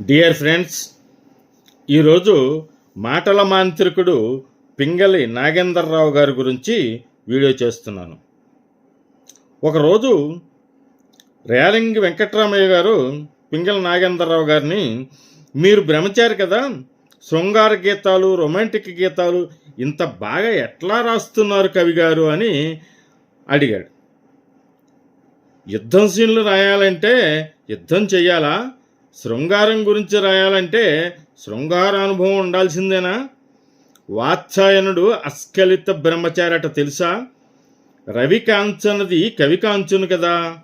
Dear friends ఈరోజు మాటల మాంత్రికుడు పింగళి నాగేందర్రావు గారి గురించి వీడియో చేస్తున్నాను. ఒకరోజు రేలింగి వెంకట్రామయ్య గారు పింగళి నాగేందర్రావు గారిని మీరు బ్రహ్మచారి కదా శృంగార గీతాలు రొమాంటిక్ గీతాలు ఇంత బాగా ఎట్లా రాస్తున్నారు కవి గారు? అని అడిగాడు. యుద్ధం సీన్లు రాయాలంటే యుద్ధం చెయ్యాలా? శృంగారం గురించి రాయాలంటే శృంగార అనుభవం ఉండాల్సిందేనా? వాత్సాయనుడు అస్ఖలిత బ్రహ్మచారట తెలుసా? రవి కాంచనది కవి కాంచును కదా.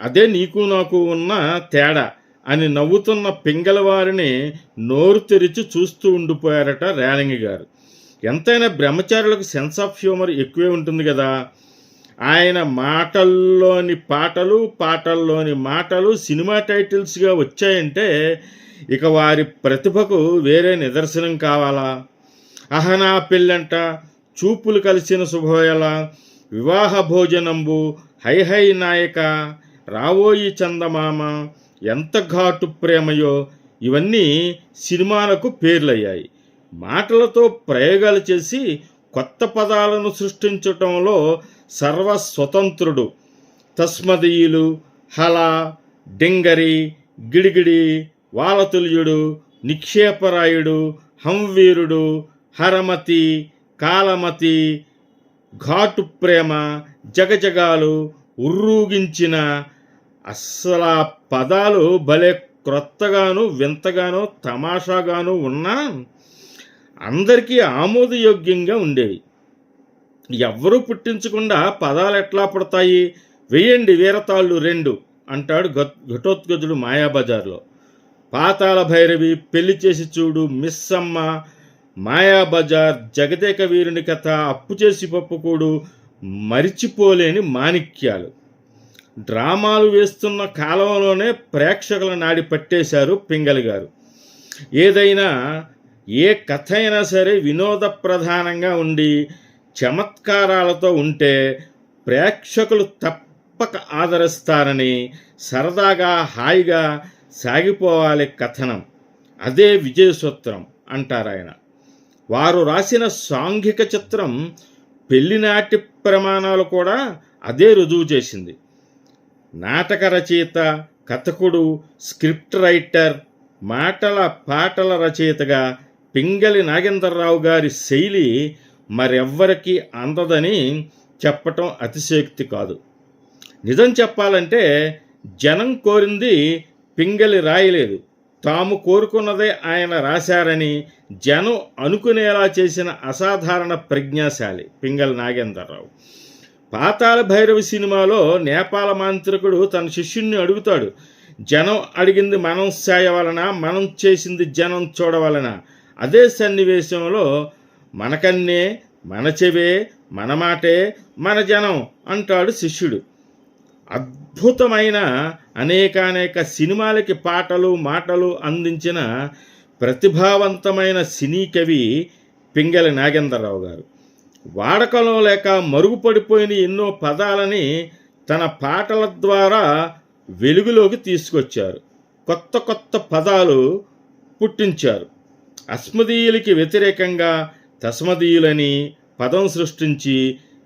అదే నీకు నాకు ఉన్న తేడా అని నవ్వుతున్న పింగళ వారిని నోరు తెరిచి చూస్తూ ఉండిపోయారట రేలంగి గారు. ఎంతైనా బ్రహ్మచారులకు సెన్స్ ఆఫ్ హ్యూమర్ ఎక్కువే ఉంటుంది కదా. ఆయన మాటల్లోని పాటలు పాటల్లోని మాటలు సినిమా టైటిల్స్గా వచ్చాయంటే ఇక వారి ప్రతిభకు వేరే నిదర్శనం కావాలా? అహనా పెళ్ళంట చూపులు కలిసిన శుభోయల వివాహ భోజనంబు హై హై నాయక రావోయి చందమామ ఎంత ఘాటు ప్రేమయో? ఇవన్నీ సినిమాలకు పేర్లయ్యాయి. మాటలతో ప్రయోగాలు చేసి కొత్త పదాలను సృష్టించటంలో సర్వస్వతంత్రుడు. తస్మదీయులు హల డింగరి గిడిగిడి వాలతుల్యుడు నిక్షేపరాయుడు హంవీరుడు హరమతి కాలమతి ఘాటు ప్రేమ జగజగాలు ఉర్రూగించిన అస్సలు ఆ పదాలు భలే క్రొత్తగాను వింతగాను తమాషాగాను ఉన్నా అందరికీ ఆమోదయోగ్యంగా ఉండేవి. ఎవ్వరూ పుట్టించకుండా పదాలు ఎట్లా పడతాయి? వేయండి వీరతాళ్ళు రెండు అంటాడు ఘటోత్గజుడు మాయాబజార్లో. పాతాళ భైరవి పెళ్ళి చేసి చూడు మిస్సమ్మ మాయాబజార్ జగదేక వీరుని కథ అప్పు చేసి పప్పుకూడు మరిచిపోలేని మాణిక్యాలు. డ్రామాలు వేస్తున్న కాలంలోనే ప్రేక్షకుల నాడి పట్టేశారు పింగలి గారు. ఏదైనా ఏ కథ అయినా సరే వినోద ప్రధానంగా ఉండి చమత్కారాలతో ఉంటే ప్రేక్షకులు తప్పక ఆదరిస్తారని సరదాగా హాయిగా సాగిపోవాలి కథనం. అదే విజయసూత్రం అంటారాయన అంటారు ఆయన. వారు రాసిన సాంఘిక చిత్రం పెళ్ళినాటి ప్రమాణాలు కూడా అదే రుజువు చేసింది. నాటక రచయిత కథకుడు స్క్రిప్ట్ రైటర్ మాటల పాటల రచయితగా పింగళి నాగేంద్రరావు గారి శైలి మరెవ్వరికి అందదని చెప్పటం అతిశయోక్తి కాదు. నిజం చెప్పాలంటే జనం కోరింది పింగళి రాయలేదు. తాము కోరుకున్నదే ఆయన రాశారని జనం అనుకునేలా చేసిన అసాధారణ ప్రజ్ఞాశాలి పింగళి నాగేంద్రరావు. పాతాళ భైరవ సినిమాలో నేపాల మాంత్రికుడు తన శిష్యుణ్ణి అడుగుతాడు జనం అడిగింది మనం సాయవలన మనం చేసింది జనం చూడవలన? అదే సన్నివేశంలో మనకన్నే మన చెవే మన మాటే మన జనం అంటాడు శిష్యుడు. అద్భుతమైన అనేకానేక సినిమాలకి పాటలు మాటలు అందించిన ప్రతిభావంతమైన సినీ కవి పింగళి నాగేంద్రరావు గారు. వాడకంలో లేక మరుగుపడిపోయిన ఎన్నో పదాలని తన పాటల ద్వారా వెలుగులోకి తీసుకొచ్చారు. కొత్త కొత్త పదాలు పుట్టించారు. అస్మదీయులకి వ్యతిరేకంగా తస్మదీయులని పదం సృష్టించి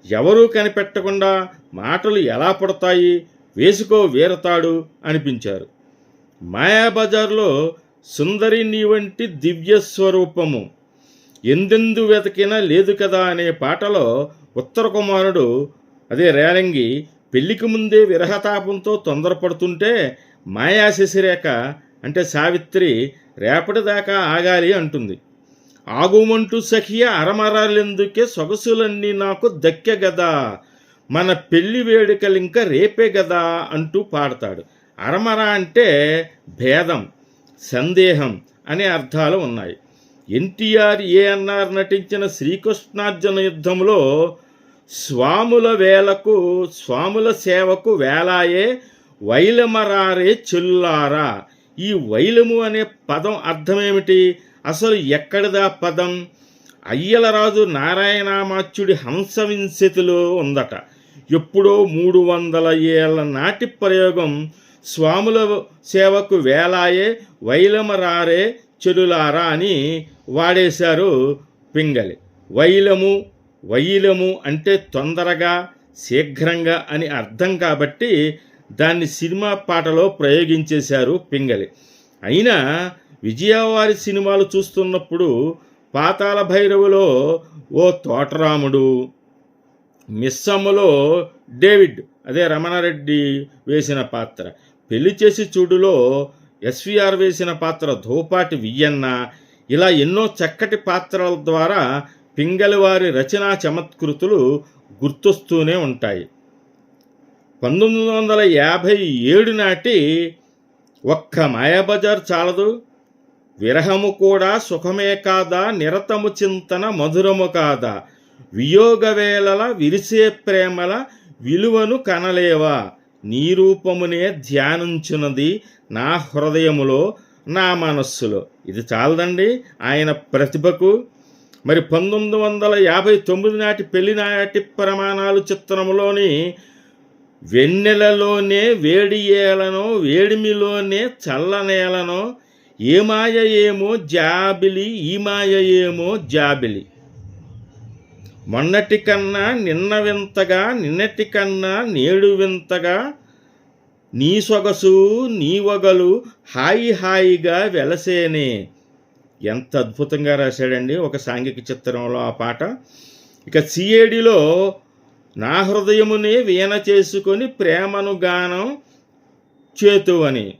ఎవరూ కనిపెట్టకుండా మాటలు ఎలా పడతాయి వేసుకో వీరతాడు అనిపించారు. మాయాబజార్లో సుందరి నీ వంటి దివ్య స్వరూపము ఎందెందు వెతికినా లేదు కదా అనే పాటలో ఉత్తర కుమారుడు అదే రేలంగి పెళ్ళికి ముందే విరహతాపంతో తొందరపడుతుంటే మాయా శశిరేఖ అంటే సావిత్రి రేపటిదాకా ఆగాలి అంటుంది. ఆగుమంటూ సఖియ అరమరాలెందుకే సొగసులన్నీ నాకు దక్కె గదా. మన పెళ్ళి వేడుకలింక రేపే గదా అంటూ పాడతాడు. అరమర అంటే భేదం సందేహం అనే అర్థాలు ఉన్నాయి. ఎన్టీఆర్ ఏఎన్ఆర్ నటించిన శ్రీకృష్ణార్జున యుద్ధంలో స్వాముల వేలకు స్వాముల సేవకు వేలాయే వైలమరారే చెల్లారా. ఈ వైలము అనే పదం అర్థమేమిటి? అసలు ఎక్కడిదా పదం? అయ్యలరాజు నారాయణామాచ్యుడి హంసవింశతిలో ఉందట. ఎప్పుడో మూడు వందల ఏళ్ళ నాటి ప్రయోగం స్వాముల సేవకు వేలాయే వైలమరారే చెరులారా అని వాడేశారు పింగళి. వైలము వైలము అంటే తొందరగా శీఘ్రంగా అని అర్థం కాబట్టి దాన్ని సినిమా పాటలో ప్రయోగించేశారు పింగళి. అయినా విజయవారి సినిమాలు చూస్తున్నప్పుడు పాతాల భైరవులో ఓ తోటరాముడు మిస్సమ్మలో డేవిడ్ అదే రమణారెడ్డి వేసిన పాత్ర. పెళ్ళి చేసి చూడులో ఎస్విఆర్ వేసిన పాత్ర ధూపాటి వియ్యన్న. ఇలా ఎన్నో చక్కటి పాత్రల ద్వారా పింగళి వారి రచనా చమత్కృతులు గుర్తొస్తూనే ఉంటాయి. పంతొమ్మిది వందల యాభై ఏడు నాటి ఒక్క మాయాబజార్ చాలదు. విరహము కూడా సుఖమే కాదా నిరతము చింతన మధురము కాదా? వియోగవేళల విరిసే ప్రేమల విలువను కనలేవా? నీ రూపమునే ధ్యానించున్నది నా హృదయములో నా మనస్సులో. ఇది చాలదండి ఆయన ప్రతిభకు. మరి పంతొమ్మిది వందల యాభై తొమ్మిది నాటి పెళ్ళి నాటి ప్రమాణాలు చిత్రంలోని వెన్నెలలోనే వేడి ఏలనో వేడిమిలోనే చల్లనేలనో ఏ మాయ ఏమో జాబిలి ఈ మాయ ఏమో జాబిలి. మొన్నటి కన్నా నిన్న వింతగా నిన్నటి కన్నా నేడు వింతగా నీ సొగసు నీ వగలు హాయి హాయిగా వెలసేనే. ఎంత అద్భుతంగా రాశాడండి ఒక సాంఘిక చిత్రంలో ఆ పాట. ఇక సిఏడిలో నా హృదయమునే వీణ చేసుకొని ప్రేమను గానం చేతువని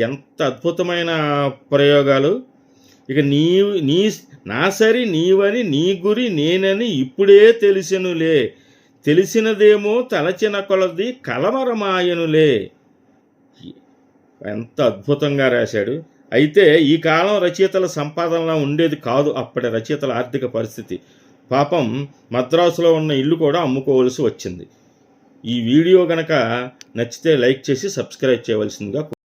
ఎంత అద్భుతమైన ప్రయోగాలు. ఇక నీ నీ నా సరి నీవని నీ గురి నేనని ఇప్పుడే తెలిసినులే. తెలిసినదేమో తలచిన కొలది కలవరమాయనులే. ఎంత అద్భుతంగా రాశాడు. అయితే ఈ కాలం రచయితల సంపాదనలా ఉండేది కాదు అప్పటి రచయితల ఆర్థిక పరిస్థితి. పాపం మద్రాసులో ఉన్న ఇల్లు కూడా అమ్ముకోవలసి వచ్చింది. ఈ వీడియో గనక నచ్చితే లైక్ చేసి సబ్స్క్రైబ్ చేయవలసిందిగా